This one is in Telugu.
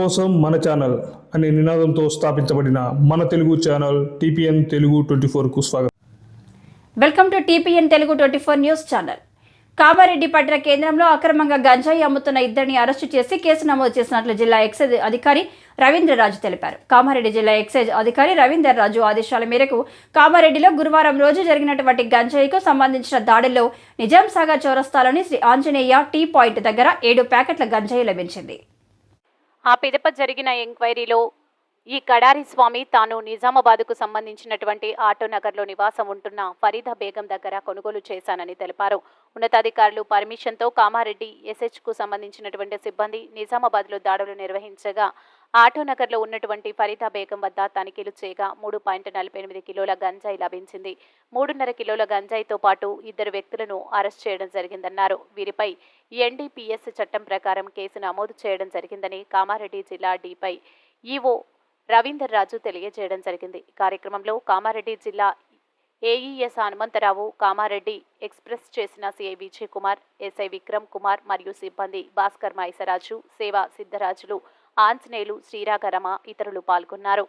కోసం మన ఛానల్ అనే నినాదంతో స్థాపించబడిన మన Telugu channel TPN Telugu twenty ఫోర్కు స్వాగతం. Welcome to TPN Telugu twenty four news channel. Kamareddy పట్టణ కేంద్రంలో అక్రమంగా గంజాయి అమ్ముతున్న ఇద్దరిని అరెస్టు చేసి కేసు నమోదు చేసినట్లు జిల్లా ఎక్సైజ్ అధికారి రవీంద్రరాజు తెలిపారు. కామారెడ్డి జిల్లా ఎక్సైజ్ అధికారి రవీంద్రరాజు ఆదేశాల మేరకు కామారెడ్డిలో గురువారం రోజు జరిగినటువంటి గంజాయికు సంబంధించిన దాడిలో నిజాంసాగర్ చౌరస్తాలోని శ్రీ ఆంజనేయ టీ పాయింట్ దగ్గర ఏడు ప్యాకెట్ల గంజాయి లభించింది. ఆ పిదప జరిగిన ఎంక్వైరీలో ఈ కడారి స్వామి తాను నిజామాబాద్కు సంబంధించినటువంటి ఆటోనగర్లో నివాసం ఉంటున్న ఫరీదా బేగం దగ్గర కొనుగోలు చేశానని తెలిపారు. ఉన్నతాధికారులు పర్మిషన్తో కామారెడ్డి ఎస్హెచ్కు సంబంధించినటువంటి సిబ్బంది నిజామాబాద్లో దాడులు నిర్వహించగా ఆటోనగర్లో ఉన్నటువంటి ఫరీదా బేగం వద్ద తనిఖీలు చేయగా మూడు పాయింట్ నలభై ఎనిమిది కిలోల గంజాయి లభించింది. మూడున్నర కిలోల గంజాయితో పాటు ఇద్దరు వ్యక్తులను అరెస్ట్ చేయడం జరిగిందన్నారు. వీరిపై ఎన్డీపీఎస్ చట్టం ప్రకారం కేసు నమోదు చేయడం జరిగిందని కామారెడ్డి జిల్లా డిపై ఈవో రవీందర్ రాజు తెలియజేయడం జరిగింది. కార్యక్రమంలో కామారెడ్డి జిల్లా ఏఈఎస్ హనుమంతరావు కామారెడ్డి ఎక్స్ప్రెస్ చేసిన సిఐ విజయ్ కుమార్ ఎస్ఐ విక్రమ్ కుమార్ మరియు సిబ్బంది భాస్కర్ మైసరాజు సేవ సిద్ధరాజులు ఆంజనేయులు శ్రీరాగరమ ఇతరులు పాల్గొన్నారు.